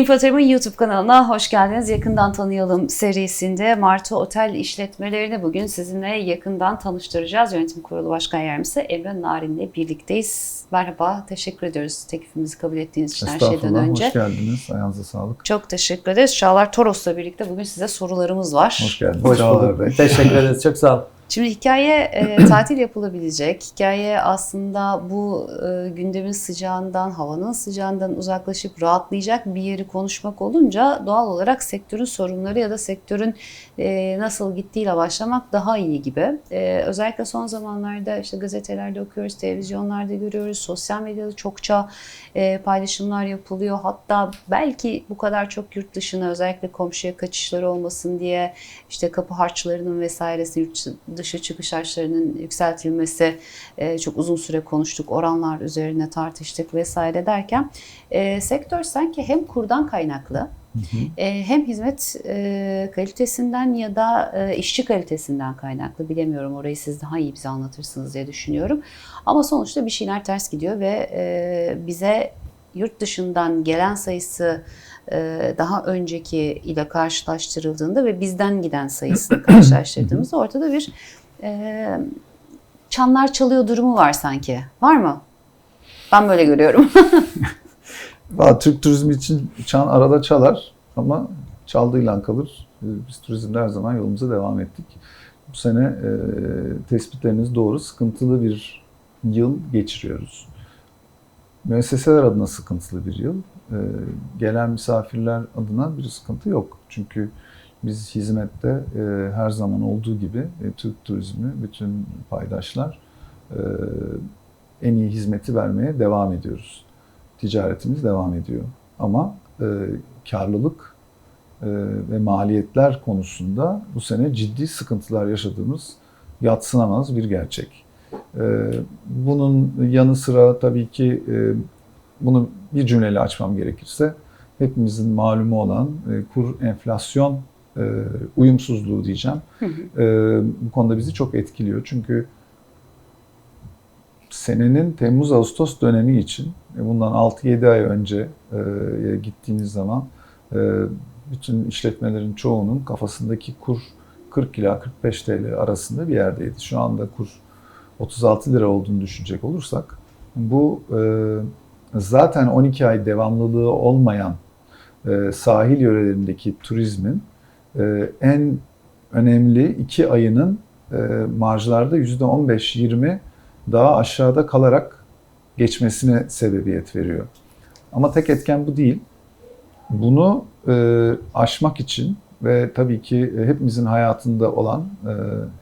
Infoterm'in YouTube kanalına hoş geldiniz. Yakından Tanıyalım serisinde Martı Otel işletmelerini bugün sizinle yakından tanıştıracağız. Yönetim Kurulu Başkan Yardımcısı Emre Narin'le birlikteyiz. Merhaba, teşekkür ediyoruz teklifimizi kabul ettiğiniz için her şeyden önce. hoş geldiniz. Ayağınıza sağlık. Çok teşekkür ederiz. Çağlar Toros'la birlikte bugün size sorularımız var. Hoş geldiniz. Hoş bulduk. Teşekkür ederiz. Çok sağ ol. Şimdi hikaye e, tatil yapılabilecek. Hikaye aslında bu e, gündemin sıcağından, havanın sıcağından uzaklaşıp rahatlayacak bir yeri konuşmak olunca doğal olarak sektörün sorunları ya da sektörün e, nasıl gittiğiyle başlamak daha iyi gibi. E, özellikle son zamanlarda işte gazetelerde okuyoruz, televizyonlarda görüyoruz, sosyal medyada çokça e, paylaşımlar yapılıyor. Hatta belki bu kadar çok yurt dışına özellikle komşuya kaçışları olmasın diye işte kapı harçlarının vesairesi yurt dışı çıkış harçlarının yükseltilmesi e, çok uzun süre konuştuk. Oranlar üzerine tartıştık vesaire derken e, sektör sanki hem kurdan kaynaklı e, hem hizmet e, kalitesinden ya da e, işçi kalitesinden kaynaklı bilemiyorum orayı siz daha iyi bize anlatırsınız diye düşünüyorum. Ama sonuçta bir şeyler ters gidiyor ve bize yurt dışından gelen sayısı daha önceki ile karşılaştırıldığında ve bizden giden sayısını karşılaştırdığımızda ortada bir e, çanlar çalıyor durumu var sanki. Var mı? Ben böyle görüyorum. Valla Türk turizmi için çan arada çalar ama çaldığıyla kalır. Ee, Biz turizmde her zaman yolumuza devam ettik. Bu sene e, tespitleriniz doğru. Sıkıntılı bir yıl geçiriyoruz. Müesseseler adına sıkıntılı bir yıl. Ee, gelen misafirler adına bir sıkıntı yok. Çünkü biz hizmette e, her zaman olduğu gibi e, Türk turizmi, bütün paydaşlar e, en iyi hizmeti vermeye devam ediyoruz. Ticaretimiz devam ediyor. Ama karlılık ve maliyetler konusunda bu sene ciddi sıkıntılar yaşadığımız yatsınamaz bir gerçek. Bunun yanı sıra tabii ki bunu bir cümleyle açmam gerekirse hepimizin malumu olan e, kur enflasyon e, uyumsuzluğu diyeceğim. E, bu konuda bizi çok etkiliyor. Çünkü senenin Temmuz-Ağustos dönemi için e, bundan 6-7 ay önce e, gittiğimiz zaman e, bütün işletmelerin çoğunun kafasındaki kur 40 ila 45 TL arasında bir yerdeydi. Şu anda kur 36 lira olduğunu düşünecek olursak bu e, zaten 12 ay devamlılığı olmayan e, sahil yörelerindeki turizmin e, en önemli iki ayının e, marjlarda %15-20 daha aşağıda kalarak geçmesine sebebiyet veriyor. Ama tek etken bu değil. Bunu e, aşmak için ve tabii ki hepimizin hayatında olan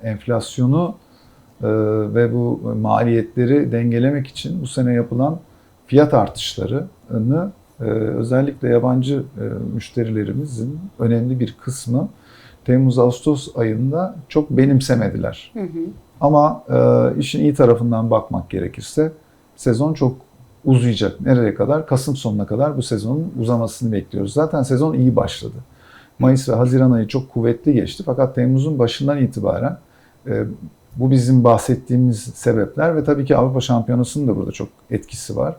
e, enflasyonu e, ve bu maliyetleri dengelemek için bu sene yapılan fiyat artışlarını e, özellikle yabancı e, müşterilerimizin önemli bir kısmı Temmuz-Ağustos ayında çok benimsemediler. Hı hı. Ama e, işin iyi tarafından bakmak gerekirse sezon çok uzayacak. Nereye kadar? Kasım sonuna kadar bu sezonun uzamasını bekliyoruz. Zaten sezon iyi başladı. Mayıs ve Haziran ayı çok kuvvetli geçti. Fakat Temmuz'un başından itibaren e, bu bizim bahsettiğimiz sebepler ve tabii ki Avrupa Şampiyonası'nın da burada çok etkisi var.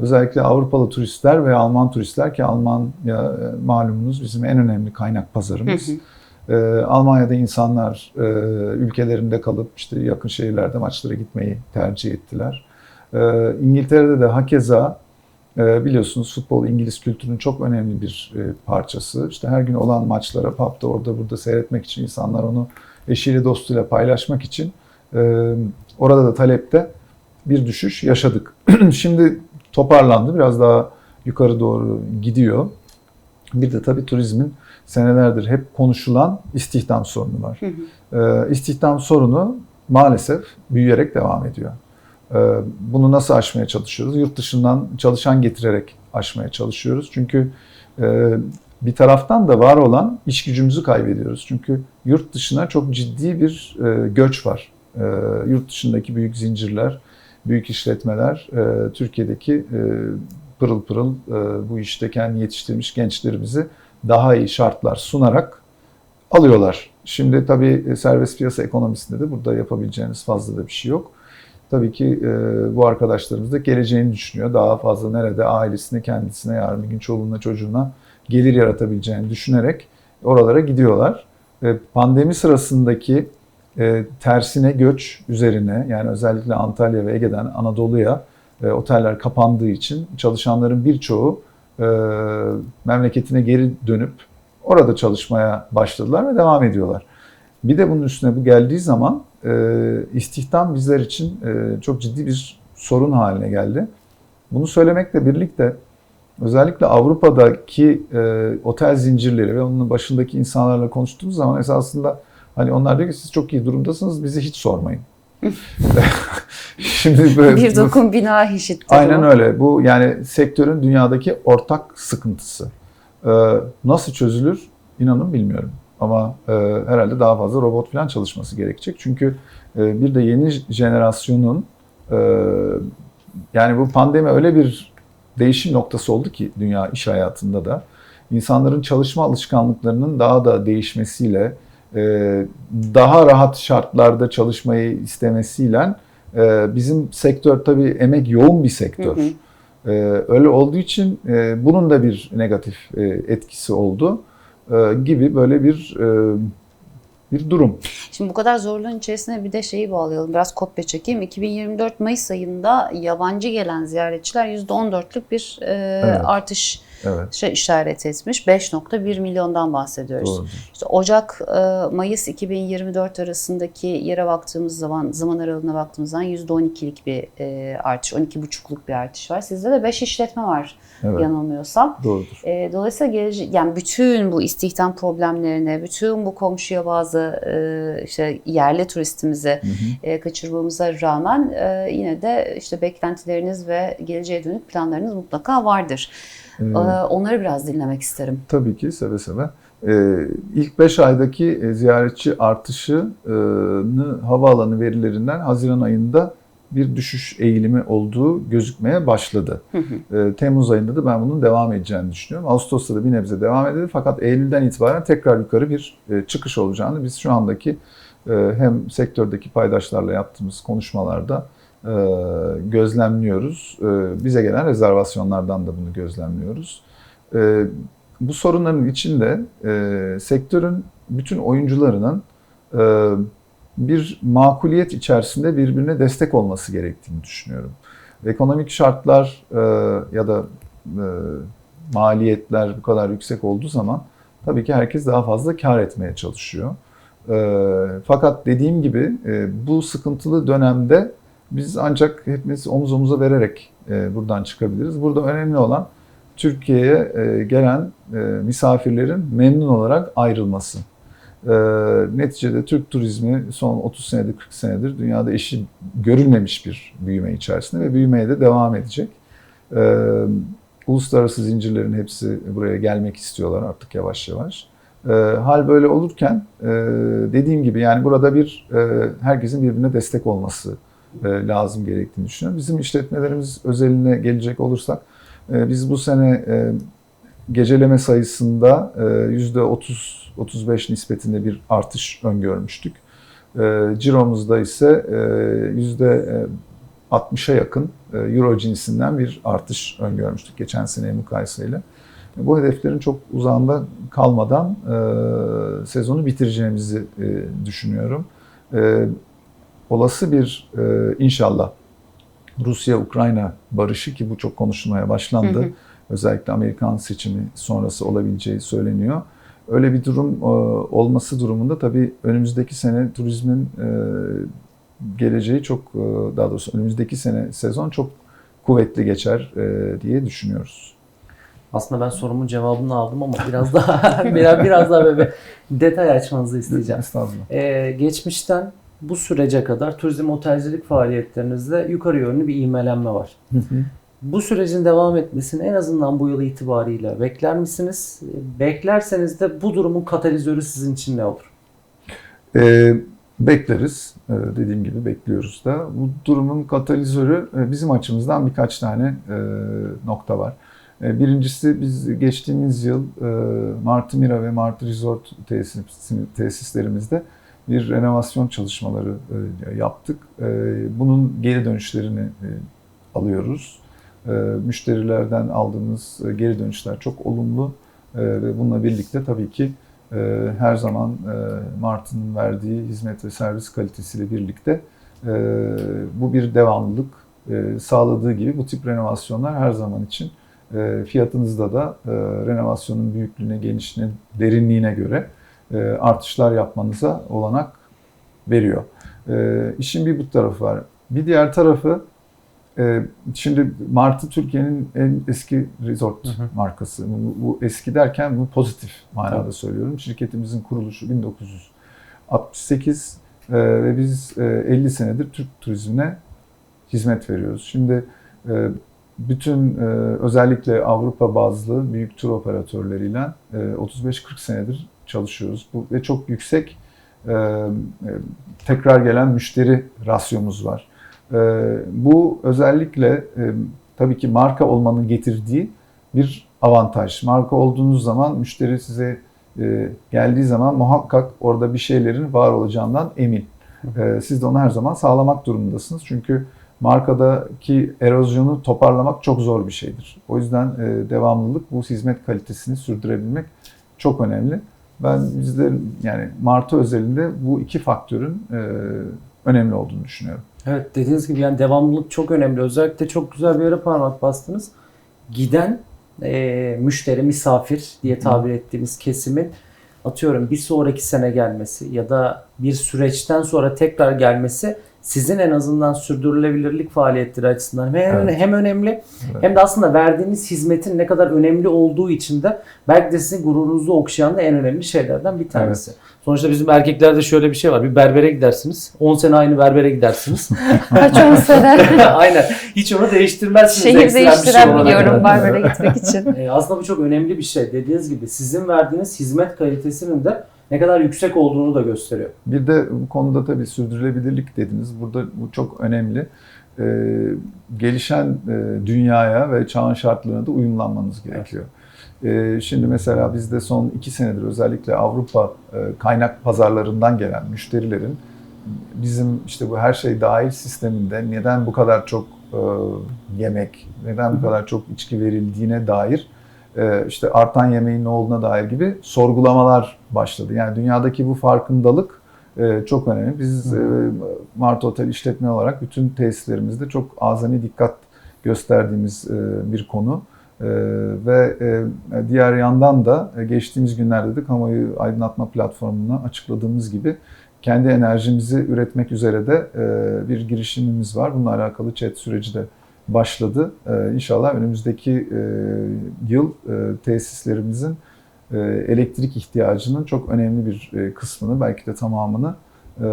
Özellikle Avrupalı turistler ve Alman turistler ki Almanya e, malumunuz bizim en önemli kaynak pazarımız. Hı hı. Ee, Almanya'da insanlar e, ülkelerinde kalıp işte yakın şehirlerde maçlara gitmeyi tercih ettiler. Ee, İngiltere'de de hakeza e, biliyorsunuz futbol İngiliz kültürünün çok önemli bir e, parçası. İşte her gün olan maçlara pub'da orada burada seyretmek için insanlar onu eşiyle dostuyla paylaşmak için e, orada da talepte bir düşüş yaşadık. Şimdi toparlandı biraz daha yukarı doğru gidiyor. Bir de tabii turizmin senelerdir hep konuşulan istihdam sorunu var. Hı hı. Ee, istihdam sorunu maalesef büyüyerek devam ediyor. Ee, bunu nasıl aşmaya çalışıyoruz? Yurt dışından çalışan getirerek aşmaya çalışıyoruz. Çünkü e, bir taraftan da var olan iş gücümüzü kaybediyoruz. Çünkü yurt dışına çok ciddi bir e, göç var. E, yurt dışındaki büyük zincirler, büyük işletmeler e, Türkiye'deki e, pırıl pırıl e, bu işte kendi yetiştirmiş gençlerimizi daha iyi şartlar sunarak alıyorlar. Şimdi tabii e, serbest piyasa ekonomisinde de burada yapabileceğiniz fazla da bir şey yok. Tabii ki e, bu arkadaşlarımız da geleceğini düşünüyor. Daha fazla nerede ailesine, kendisine, yarın bir gün çoluğuna, çocuğuna gelir yaratabileceğini düşünerek oralara gidiyorlar. E, Pandemi sırasındaki e, tersine göç üzerine yani özellikle Antalya ve Ege'den Anadolu'ya e, oteller kapandığı için çalışanların birçoğu e, memleketine geri dönüp orada çalışmaya başladılar ve devam ediyorlar. Bir de bunun üstüne bu geldiği zaman e, istihdam bizler için e, çok ciddi bir sorun haline geldi. Bunu söylemekle birlikte özellikle Avrupa'daki e, otel zincirleri ve onun başındaki insanlarla konuştuğumuz zaman esasında hani onlar diyor ki siz çok iyi durumdasınız bizi hiç sormayın. Şimdi böyle, Bir dokun bina işitti. Aynen öyle. Bu yani sektörün dünyadaki ortak sıkıntısı. Ee, nasıl çözülür inanın bilmiyorum. Ama e, herhalde daha fazla robot falan çalışması gerekecek. Çünkü e, bir de yeni jenerasyonun e, yani bu pandemi öyle bir değişim noktası oldu ki dünya iş hayatında da insanların çalışma alışkanlıklarının daha da değişmesiyle daha rahat şartlarda çalışmayı istemesiyle e, bizim sektör tabii emek yoğun bir sektör. Hı hı. Ee, öyle olduğu için e, bunun da bir negatif e, etkisi oldu e, gibi böyle bir e, bir durum. Şimdi bu kadar zorluğun içerisine bir de şeyi bağlayalım. Biraz kopya çekeyim. 2024 Mayıs ayında yabancı gelen ziyaretçiler %14'lük bir e, Evet. artış Evet. şey işaret etmiş. 5.1 milyondan bahsediyoruz. Doğru. İşte Ocak e, Mayıs 2024 arasındaki yere baktığımız zaman zaman aralığına baktığımız zaman %12'lik bir e, artış, 12,5'luk bir artış var. Sizde de 5 işletme var Evet. yanılmıyorsam. Doğrudur. E, dolayısıyla gelece- yani bütün bu istihdam problemlerine, bütün bu komşuya bazı işte yerli turistimizi Hı hı. kaçırmamıza rağmen yine de işte beklentileriniz ve geleceğe dönük planlarınız mutlaka vardır. Ee, E, onları biraz dinlemek isterim. Tabii ki seve seve. Ee, ilk 5 aydaki e, ziyaretçi artışını havaalanı verilerinden Haziran ayında bir düşüş eğilimi olduğu gözükmeye başladı. Hı hı. Ee, Temmuz ayında da ben bunun devam edeceğini düşünüyorum. Ağustos'ta da bir nebze devam edildi fakat Eylül'den itibaren tekrar yukarı bir e, çıkış olacağını biz şu andaki e, hem sektördeki paydaşlarla yaptığımız konuşmalarda e, gözlemliyoruz. E, Bize gelen rezervasyonlardan da bunu gözlemliyoruz. E, Bu sorunların içinde e, sektörün bütün oyuncularının e, bir makuliyet içerisinde birbirine destek olması gerektiğini düşünüyorum. Ekonomik şartlar e, ya da e, maliyetler bu kadar yüksek olduğu zaman tabii ki herkes daha fazla kar etmeye çalışıyor. E, fakat dediğim gibi e, bu sıkıntılı dönemde biz ancak hepimiz omuz omuza vererek e, buradan çıkabiliriz. Burada önemli olan Türkiye'ye e, gelen e, misafirlerin memnun olarak ayrılması. Neticede Türk turizmi son 30 senedir 40 senedir dünyada eşi görülmemiş bir büyüme içerisinde ve büyümeye de devam edecek. Uluslararası zincirlerin hepsi buraya gelmek istiyorlar artık yavaş yavaş. Hal böyle olurken dediğim gibi yani burada bir herkesin birbirine destek olması lazım gerektiğini düşünüyorum. Bizim işletmelerimiz özeline gelecek olursak e, biz bu sene e, geceleme sayısında e, %30-35 nispetinde bir artış öngörmüştük. E, Ciromuzda ise e, %60'a yakın e, Euro cinsinden bir artış öngörmüştük geçen seneye mukayesayla. Bu hedeflerin çok uzağında kalmadan e, sezonu bitireceğimizi e, düşünüyorum. Olası bir e, inşallah Rusya-Ukrayna barışı ki bu çok konuşulmaya başlandı. Hı hı. Özellikle Amerikan seçimi sonrası olabileceği söyleniyor. Öyle bir durum e, olması durumunda tabii önümüzdeki sene turizmin e, geleceği çok e, daha doğrusu önümüzdeki sene sezon çok kuvvetli geçer e, diye düşünüyoruz. Aslında ben sorumun cevabını aldım ama biraz daha biraz biraz daha böyle detay açmanızı isteyeceğim. Estağfurullah. Ee, geçmişten bu sürece kadar turizm otelcilik faaliyetlerinizde yukarı yönlü bir ivmelenme var. Bu sürecin devam etmesini en azından bu yıl itibariyle bekler misiniz? Beklerseniz de bu durumun katalizörü sizin için ne olur? E, bekleriz. E, dediğim gibi bekliyoruz da. Bu durumun katalizörü e, bizim açımızdan birkaç tane e, nokta var. E, birincisi biz geçtiğimiz yıl e, Martı Mira ve Martı Resort tesis, tesislerimizde bir renovasyon çalışmaları e, yaptık. E, bunun geri dönüşlerini e, alıyoruz. Müşterilerden aldığımız geri dönüşler çok olumlu. Ve bununla birlikte tabii ki her zaman Martı'nın verdiği hizmet ve servis kalitesiyle birlikte bu bir devamlılık sağladığı gibi bu tip renovasyonlar her zaman için fiyatınızda da renovasyonun büyüklüğüne, genişliğine, derinliğine göre artışlar yapmanıza olanak veriyor. E, işin bir bu tarafı var. Bir diğer tarafı e, şimdi Martı Türkiye'nin en eski resort Hı hı. markası. Bu, bu eski derken bu pozitif manada Tabii. söylüyorum. Şirketimizin kuruluşu 1968 e, ve biz e, 50 senedir Türk turizmine hizmet veriyoruz. Şimdi e, bütün e, özellikle Avrupa bazlı büyük tur operatörleriyle e, 35-40 senedir çalışıyoruz. Bu ve çok yüksek e, e, tekrar gelen müşteri rasyomuz var. E, bu özellikle e, tabii ki marka olmanın getirdiği bir avantaj. Marka olduğunuz zaman müşteri size e, geldiği zaman muhakkak orada bir şeylerin var olacağından emin. E, siz de onu her zaman sağlamak durumundasınız. Çünkü markadaki erozyonu toparlamak çok zor bir şeydir. O yüzden e, devamlılık, bu hizmet kalitesini sürdürebilmek çok önemli. Ben bizde yani Martı özelinde bu iki faktörün e, önemli olduğunu düşünüyorum. Evet dediğiniz gibi yani devamlılık çok önemli. Özellikle çok güzel bir yere parmak bastınız. Giden e, müşteri, misafir diye tabir ettiğimiz kesimin atıyorum bir sonraki sene gelmesi ya da bir süreçten sonra tekrar gelmesi sizin en azından sürdürülebilirlik faaliyetleri açısından hem, Evet. hem önemli Evet. hem de aslında verdiğiniz hizmetin ne kadar önemli olduğu için de belki de sizin gururunuzu okşayan da en önemli şeylerden bir tanesi. Sonuçta bizim erkeklerde şöyle bir şey var. Bir berbere gidersiniz. 10 sene aynı berbere gidersiniz. Kaç on sene Aynen. Hiç onu değiştirmezsiniz. şehir şey değiştiren olarak. biliyorum Evet. Barbara gitmek için. Ee, aslında bu çok önemli bir şey. Dediğiniz gibi sizin verdiğiniz hizmet kalitesinin de ne kadar yüksek olduğunu da gösteriyor. Bir de bu konuda tabii sürdürülebilirlik dediniz. Burada bu çok önemli. Ee, gelişen e, dünyaya ve çağın şartlarına da uyumlanmanız gerekiyor. Ee, şimdi mesela bizde son iki senedir özellikle Avrupa e, kaynak pazarlarından gelen müşterilerin bizim işte bu her şey dahil sisteminde neden bu kadar çok e, yemek, neden bu kadar çok içki verildiğine dair e, işte artan yemeğin ne olduğuna dair gibi sorgulamalar başladı. Yani dünyadaki bu farkındalık e, çok önemli. Biz e, Mart Otel işletme olarak bütün tesislerimizde çok azami dikkat gösterdiğimiz e, bir konu. Ve e, diğer yandan da e, geçtiğimiz günlerde de kamuoyu aydınlatma platformuna açıkladığımız gibi kendi enerjimizi üretmek üzere de e, bir girişimimiz var. Bununla alakalı chat süreci de başladı. E, İnşallah önümüzdeki e, yıl e, tesislerimizin elektrik ihtiyacının çok önemli bir e, kısmını belki de tamamını e,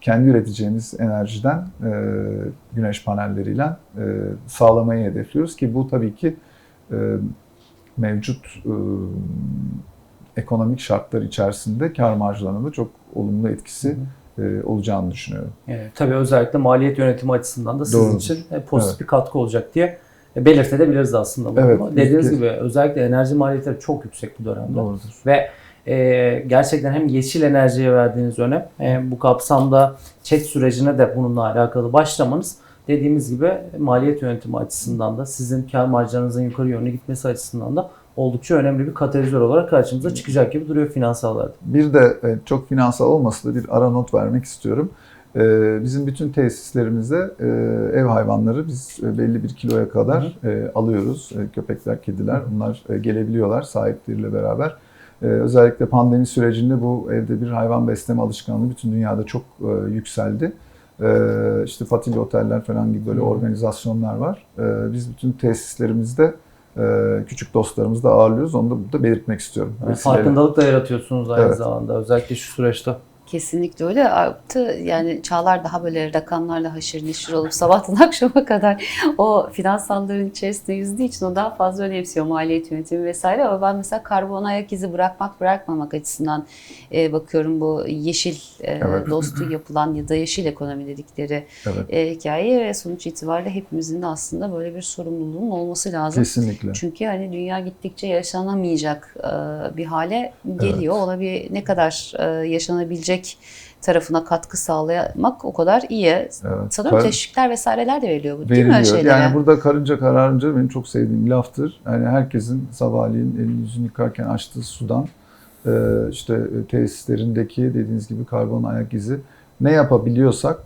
kendi üreteceğimiz enerjiden e, güneş panelleriyle e, sağlamayı hedefliyoruz ki bu tabii ki e, mevcut e, ekonomik şartlar içerisinde kar marjlarına da çok olumlu etkisi e, olacağını düşünüyorum. Ee, tabii özellikle maliyet yönetimi açısından da sizin Doğrudur. için e, pozitif Evet. bir katkı olacak diye e, belirtebiliriz aslında bunu. Evet, Dediğiniz biz- gibi özellikle enerji maliyetleri çok yüksek bu dönemde. Doğrudur. Ve e, gerçekten hem yeşil enerjiye verdiğiniz önem hem bu kapsamda chat sürecine de bununla alakalı başlamanız dediğimiz gibi maliyet yönetimi açısından da sizin kar marjlarınızın yukarı yönlü gitmesi açısından da oldukça önemli bir katalizör olarak karşımıza çıkacak gibi duruyor finansallarda. Bir de e, çok finansal olmasa da bir ara not vermek istiyorum. E, Bizim bütün tesislerimizde e, ev hayvanları biz e, belli bir kiloya kadar e, alıyoruz. Köpekler, kediler bunlar gelebiliyorlar sahipleriyle beraber. Özellikle pandemi sürecinde bu evde bir hayvan besleme alışkanlığı bütün dünyada çok yükseldi. İşte Fatih Oteller falan gibi böyle organizasyonlar var. Biz bütün tesislerimizde küçük dostlarımızı da ağırlıyoruz. Onu da burada belirtmek istiyorum. Yani farkındalık da yaratıyorsunuz aynı Evet. zamanda özellikle şu süreçte. Kesinlikle öyle arttı. Yani çağlar daha böyle rakamlarla haşır neşir olup sabahtan akşama kadar o finansalların içerisinde yüzdüğü için o daha fazla önemsiyor maliyet yönetimi vesaire. Ama ben mesela karbon ayak izi bırakmak bırakmamak açısından e, bakıyorum bu yeşil e, Evet. dostu yapılan ya da yeşil ekonomi dedikleri Evet. e, hikayeye ve sonuç itibariyle hepimizin de aslında böyle bir sorumluluğun olması lazım. Kesinlikle. Çünkü hani dünya gittikçe yaşanamayacak e, bir hale geliyor. Ona bir ne kadar e, yaşanabilecek tarafına katkı sağlamak o kadar iyi. Evet. Sanırım Kar- teşvikler vesaireler de veriliyor bu değil mi öyle veriliyor. şeylere? Yani burada karınca kararınca benim çok sevdiğim laftır. Yani herkesin sabahleyin elini yüzünü yıkarken açtığı sudan e, işte tesislerindeki dediğiniz gibi karbon ayak izi ne yapabiliyorsak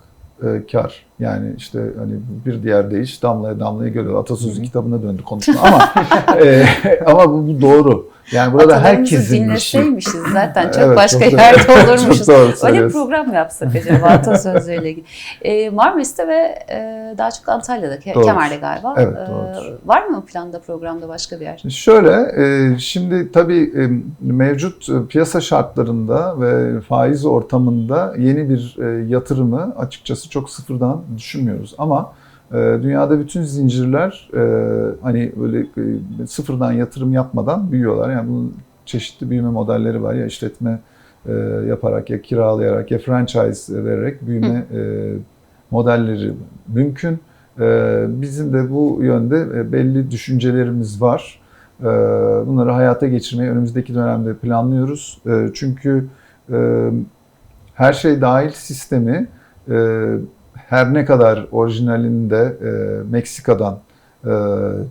e, kar. Yani işte hani bir diğer deyiş damlaya damlaya göre atasözü kitabına döndü konuşma ama e, ama bu, bu doğru. Yani burada işi. dinleseymişiz zaten çok Evet, başka çok doğru. yerde Çok olurmuşuz. doğru Öyle bir program yapsak acaba atasözleriyle ilgili? Ee, Marmaris'te ve e, daha çok Antalya'da, Doğrudur. Kemer'de galiba. Evet, Ee, doğrudur. var mı planda programda başka bir yer? Şöyle, e, şimdi tabii e, mevcut e, piyasa şartlarında ve faiz ortamında yeni bir e, yatırımı açıkçası çok sıfırdan düşünmüyoruz. Ama e, dünyada bütün zincirler e, hani böyle e, sıfırdan yatırım yapmadan büyüyorlar. Yani bunun çeşitli büyüme modelleri var ya işletme e, yaparak ya kiralayarak ya franchise vererek büyüme e, modelleri mümkün. Bizim de bu yönde belli düşüncelerimiz var. Bunları hayata geçirmeyi önümüzdeki dönemde planlıyoruz. Çünkü her şey dahil sistemi her ne kadar orijinalinde e, Meksika'dan e,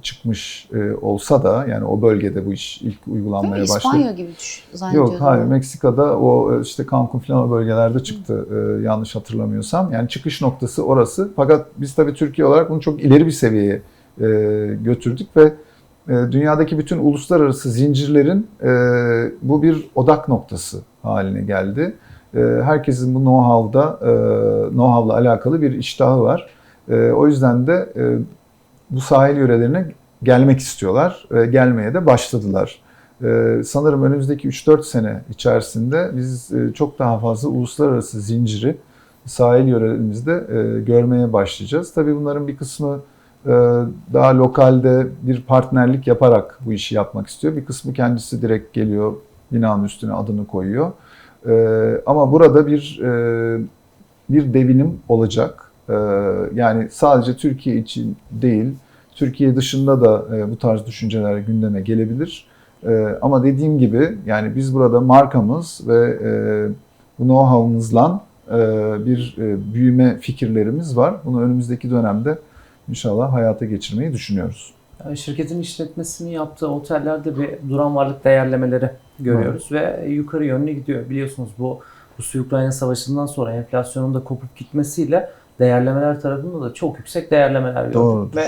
çıkmış e, olsa da yani o bölgede bu iş ilk uygulanmaya başladı. İspanya gibi zannediyordum. Yok hayır Meksika'da o işte Cancun falan o bölgelerde çıktı e, yanlış hatırlamıyorsam. Yani çıkış noktası orası. Fakat biz tabii Türkiye olarak bunu çok ileri bir seviyeye e, götürdük ve e, dünyadaki bütün uluslararası zincirlerin e, bu bir odak noktası haline geldi. E, herkesin bu know-how'da e, know-how'la alakalı bir iştahı var. E, o yüzden de e, bu sahil yörelerine gelmek istiyorlar. ve gelmeye de başladılar. Ee, sanırım önümüzdeki 3-4 sene içerisinde biz e, çok daha fazla uluslararası zinciri sahil yörelerimizde görmeye başlayacağız. Tabii bunların bir kısmı daha lokalde bir partnerlik yaparak bu işi yapmak istiyor. Bir kısmı kendisi direkt geliyor, binanın üstüne adını koyuyor. E, Ama burada bir e, bir devinim olacak. E, Yani sadece Türkiye için değil, Türkiye dışında da e, bu tarz düşünceler gündeme gelebilir. E, ama dediğim gibi yani biz burada markamız ve e, bu know-how'ımızla bir büyüme fikirlerimiz var. Bunu önümüzdeki dönemde inşallah hayata geçirmeyi düşünüyoruz. Yani şirketin işletmesini yaptığı otellerde bir duran varlık değerlemeleri görüyoruz ve yukarı yönlü gidiyor. Biliyorsunuz bu Rusya-Ukrayna savaşından sonra enflasyonun da kopup gitmesiyle değerlemeler tarafında da çok yüksek değerlemeler gördük. Doğrudur. Ve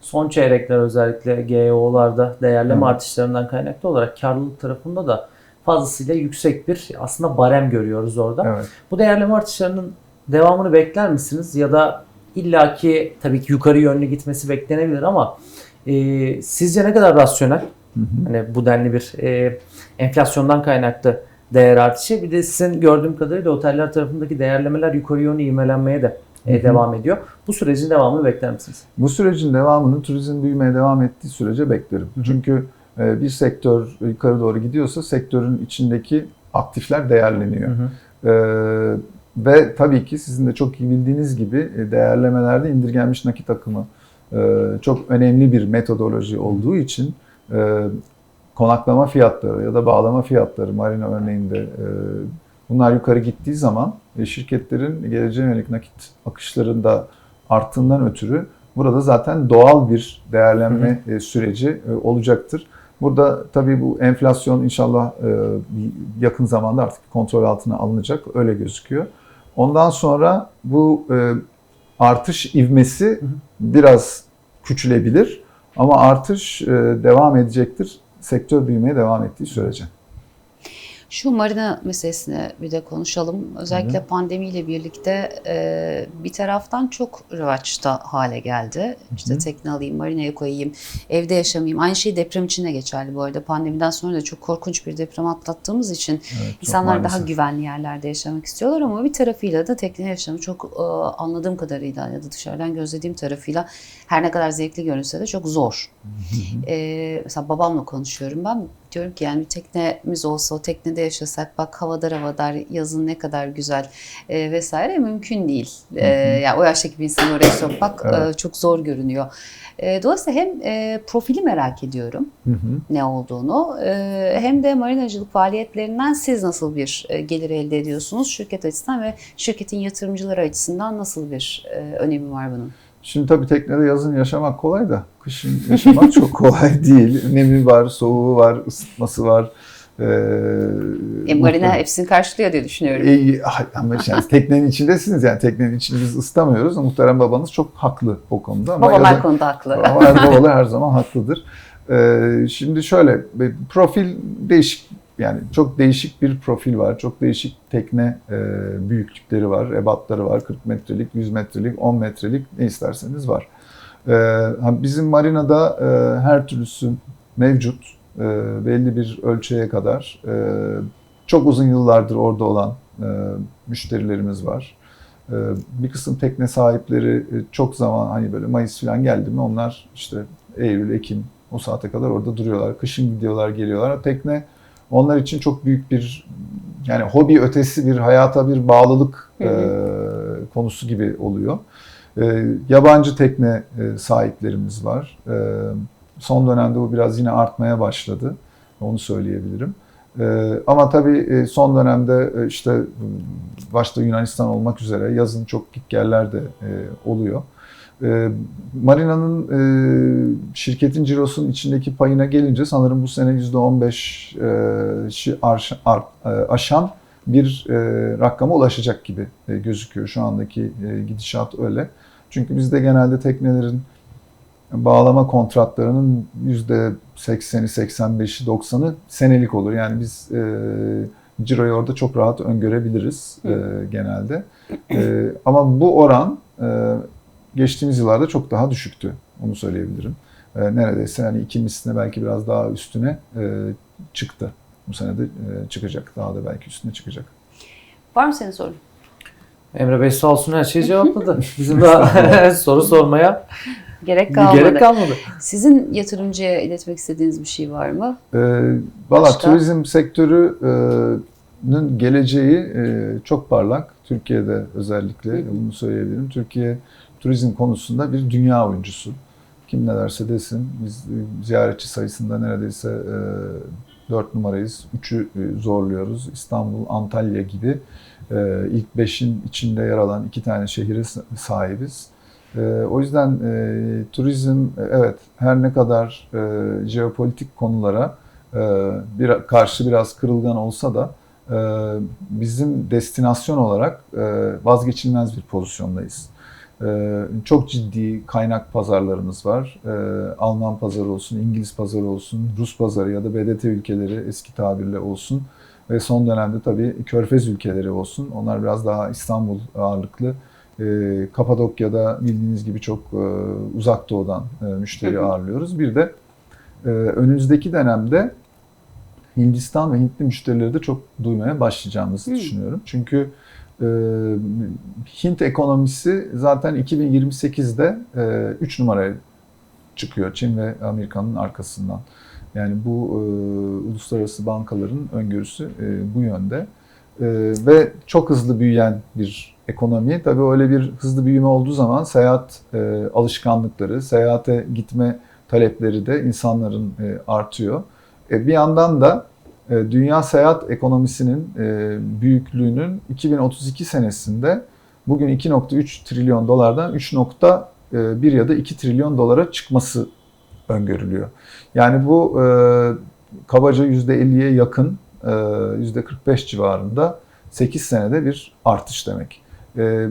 son çeyrekler özellikle GEO'larda değerleme Evet. artışlarından kaynaklı olarak karlılık tarafında da fazlasıyla yüksek bir aslında barem görüyoruz orada. Evet. Bu değerleme artışlarının devamını bekler misiniz? Ya da illaki tabii ki yukarı yönlü gitmesi beklenebilir ama e, sizce ne kadar rasyonel? Hı hı. Hani bu denli bir e, enflasyondan kaynaklı değer artışı. Bir de sizin gördüğüm kadarıyla oteller tarafındaki değerlemeler yukarı yönlü ivmelenmeye de e, devam ediyor. Bu sürecin devamını bekler misiniz? Bu sürecin devamını turizm büyümeye devam ettiği sürece beklerim. Çünkü e, bir sektör yukarı doğru gidiyorsa sektörün içindeki aktifler değerleniyor. Ee, ve tabii ki sizin de çok iyi bildiğiniz gibi e, değerlemelerde indirgenmiş nakit akımı e, çok önemli bir metodoloji olduğu için e, konaklama fiyatları ya da bağlama fiyatları marina örneğinde e, bunlar yukarı gittiği zaman e, şirketlerin geleceğe yönelik nakit akışlarında arttığından ötürü burada zaten doğal bir değerlenme e, süreci e, olacaktır. Burada tabii bu enflasyon inşallah e, yakın zamanda artık kontrol altına alınacak öyle gözüküyor. Ondan sonra bu artış ivmesi biraz küçülebilir ama artış devam edecektir sektör büyümeye devam ettiği sürece. Şu marina meselesine bir de konuşalım. Özellikle pandemiyle birlikte e, bir taraftan çok revaçta hale geldi. İşte tekne alayım, marinaya koyayım, evde yaşamayayım. Aynı şey deprem için de geçerli bu arada. Pandemiden sonra da çok korkunç bir deprem atlattığımız için Evet, insanlar daha maalesef. güvenli yerlerde yaşamak istiyorlar ama bir tarafıyla da tekne yaşamı çok e, anladığım kadarıyla ya da dışarıdan gözlediğim tarafıyla her ne kadar zevkli görünse de çok zor. E, mesela babamla konuşuyorum ben diyorum ki yani bir teknemiz olsa o teknede yaşasak bak havadar havadar yazın ne kadar güzel e, vesaire mümkün değil. E, yani o yaştaki bir insanı oraya sokmak Evet. e, çok zor görünüyor. E, dolayısıyla hem e, profili merak ediyorum Hı hı. ne olduğunu e, hem de marinacılık faaliyetlerinden siz nasıl bir e, gelir elde ediyorsunuz şirket açısından ve şirketin yatırımcıları açısından nasıl bir e, önemi var bunun? Şimdi tabii teknede yazın yaşamak kolay da kışın yaşamak çok kolay değil. Nemi var, soğuğu var, ısıtması var. Ee, E, marina hepsini karşılıyor diye düşünüyorum. E, ama yani teknenin içindesiniz yani teknenin içini biz ısıtamıyoruz. Muhterem babanız çok haklı o konuda. Ama Babam her yazın- konuda haklı. Ama her babalar her zaman haklıdır. Ee, şimdi şöyle profil değişik yani çok değişik bir profil var. Çok değişik tekne e, büyüklükleri var, ebatları var. 40 metrelik, 100 metrelik, 10 metrelik ne isterseniz var. Ha, bizim marinada e, her türlüsü mevcut. E, belli bir ölçüye kadar. E, çok uzun yıllardır orada olan e, müşterilerimiz var. Ee, Bir kısım tekne sahipleri e, çok zaman hani böyle Mayıs falan geldi mi onlar işte Eylül, Ekim o saate kadar orada duruyorlar. Kışın gidiyorlar, geliyorlar. Tekne onlar için çok büyük bir yani hobi ötesi bir hayata bir bağlılık Hı hı. e, konusu gibi oluyor. E, yabancı tekne e, sahiplerimiz var. E, son dönemde bu biraz yine artmaya başladı. Onu söyleyebilirim. E, ama tabii son dönemde işte başta Yunanistan olmak üzere yazın çok gitgeller de e, oluyor. E, Marina'nın e, şirketin cirosunun içindeki payına gelince sanırım bu sene %15 arş- ar- e, aşan bir e, rakama ulaşacak gibi e, gözüküyor. Şu andaki e, gidişat öyle. Çünkü bizde genelde teknelerin bağlama kontratlarının %80'i, 85'i, 90'ı senelik olur. Yani biz e, ciroyu orada çok rahat öngörebiliriz e, genelde. E, ama bu oran e, geçtiğimiz yıllarda çok daha düşüktü. Onu söyleyebilirim. E, neredeyse hani iki misline belki biraz daha üstüne e, çıktı. Bu sene de e, çıkacak. Daha da belki üstüne çıkacak. Var mı senin sorun? Emre Bey sağ olsun her şeyi cevapladı. Bizim daha soru sormaya Gerek bir kalmadı. gerek kalmadı. Sizin yatırımcıya iletmek istediğiniz bir şey var mı? E, Valla Başka? turizm sektörünün geleceği e, çok parlak. Türkiye'de özellikle bunu söyleyebilirim. Türkiye turizm konusunda bir dünya oyuncusu. Kim ne derse desin biz e, ziyaretçi sayısında neredeyse e, 4 numarayız. 3'ü e, zorluyoruz. İstanbul, Antalya gibi e, ilk 5'in içinde yer alan iki tane şehire sahibiz. E, o yüzden e, turizm e, evet her ne kadar e, jeopolitik konulara e, bir, karşı biraz kırılgan olsa da e, bizim destinasyon olarak e, vazgeçilmez bir pozisyondayız. E, çok ciddi kaynak pazarlarımız var. E, Alman pazarı olsun, İngiliz pazarı olsun, Rus pazarı ya da BDT ülkeleri eski tabirle olsun ve son dönemde tabii Körfez ülkeleri olsun. Onlar biraz daha İstanbul ağırlıklı. E, Kapadokya'da bildiğiniz gibi çok e, uzak doğudan e, müşteri ağırlıyoruz. Bir de e, önümüzdeki dönemde Hindistan ve Hintli müşterileri de çok duymaya başlayacağımızı düşünüyorum. Çünkü e, Hint ekonomisi zaten 2028'de 3 numaraya çıkıyor Çin ve Amerika'nın arkasından. Yani bu e, uluslararası bankaların öngörüsü e, bu yönde. E, ve çok hızlı büyüyen bir ekonomi. Tabii öyle bir hızlı büyüme olduğu zaman seyahat e, alışkanlıkları, seyahate gitme talepleri de insanların e, artıyor. E, bir yandan da e, dünya seyahat ekonomisinin e, büyüklüğünün 2032 senesinde bugün 2.3 trilyon dolardan 3.1 ya da 2 trilyon dolara çıkması öngörülüyor. Yani bu e, kabaca %50'ye yakın, e, %45 civarında 8 senede bir artış demek. E,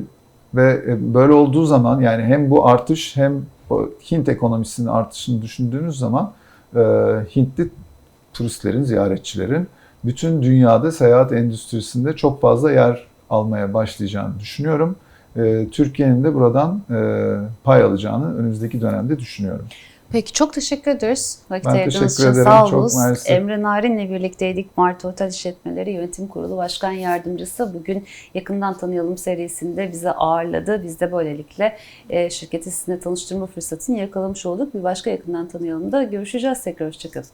ve e, böyle olduğu zaman yani hem bu artış hem Hint ekonomisinin artışını düşündüğünüz zaman e, Hintli turistlerin, ziyaretçilerin bütün dünyada seyahat endüstrisinde çok fazla yer almaya başlayacağını düşünüyorum. E, Türkiye'nin de buradan e, pay alacağını önümüzdeki dönemde düşünüyorum. Peki çok teşekkür ederiz. Vakit Ben ayırdığınız teşekkür için ederim. sağ mersi. Emre Narin'le birlikteydik. Martı Otel İşletmeleri Yönetim Kurulu Başkan Yardımcısı. Bugün Yakından Tanıyalım serisinde bizi ağırladı. Biz de böylelikle e, şirketi sizinle tanıştırma fırsatını yakalamış olduk. Bir başka Yakından Tanıyalım'da görüşeceğiz tekrar. Hoşçakalın.